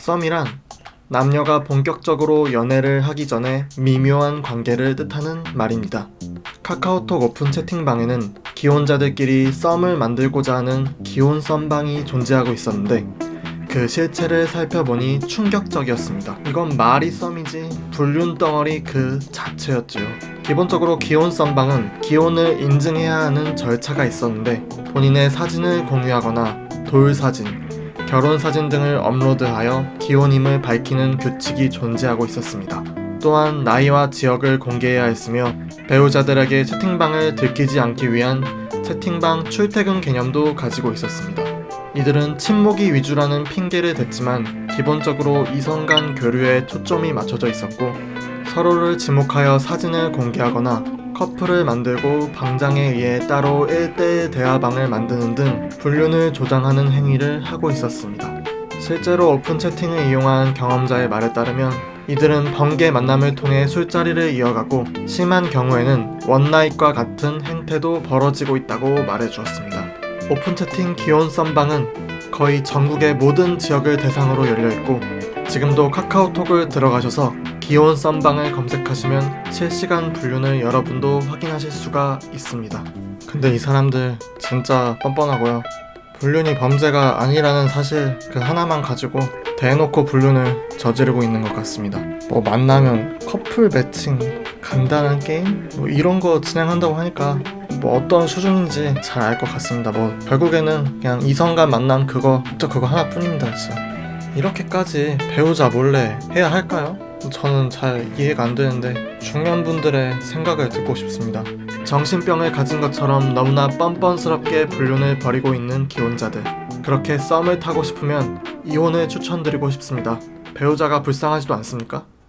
썸이란 남녀가 본격적으로 연애를 하기 전에 미묘한 관계를 뜻하는 말입니다. 카카오톡 오픈 채팅방에는 기혼자들끼리 썸을 만들고자 하는 기혼 썸방이 존재하고 있었는데 그 실체를 살펴보니 충격적이었습니다. 이건 말이 썸이지 불륜 덩어리 그 자체였죠. 기본적으로 기혼 썸방은 기혼을 인증해야 하는 절차가 있었는데 본인의 사진을 공유하거나 돌 사진, 결혼 사진 등을 업로드하여 기혼임을 밝히는 규칙이 존재하고 있었습니다. 또한 나이와 지역을 공개해야 했으며 배우자들에게 채팅방을 들키지 않기 위한 채팅방 출퇴근 개념도 가지고 있었습니다. 이들은 친목이 위주라는 핑계를 댔지만 기본적으로 이성 간 교류에 초점이 맞춰져 있었고 서로를 지목하여 사진을 공개하거나 커플을 만들고 방장에 의해 따로 1대1 대화방을 만드는 등 불륜을 조장하는 행위를 하고 있었습니다. 실제로 오픈 채팅을 이용한 경험자의 말에 따르면 이들은 번개 만남을 통해 술자리를 이어가고 심한 경우에는 원나잇과 같은 행태도 벌어지고 있다고 말해주었습니다. 오픈 채팅 기혼 썸방은 거의 전국의 모든 지역을 대상으로 열려 있고 지금도 카카오톡을 들어가셔서 기혼 썸방을 검색하시면 실시간 불륜을 여러분도 확인하실 수가 있습니다. 근데 이 사람들 진짜 뻔뻔하고요. 불륜이 범죄가 아니라는 사실 그 하나만 가지고 대놓고 불륜을 저지르고 있는 것 같습니다. 뭐 만나면 커플 매칭, 간단한 게임 뭐 이런 거 진행한다고 하니까 뭐 어떤 수준인지 잘 알 것 같습니다. 뭐 결국에는 그냥 이성 간 만남 그거 저 그거 하나뿐입니다, 진짜. 이렇게까지 배우자 몰래 해야 할까요? 저는 잘 이해가 안 되는데 중년 분들의 생각을 듣고 싶습니다. 정신병을 가진 것처럼 너무나 뻔뻔스럽게 불륜을 벌이고 있는 기혼자들. 그렇게 썸을 타고 싶으면 이혼을 추천드리고 싶습니다. 배우자가 불쌍하지도 않습니까?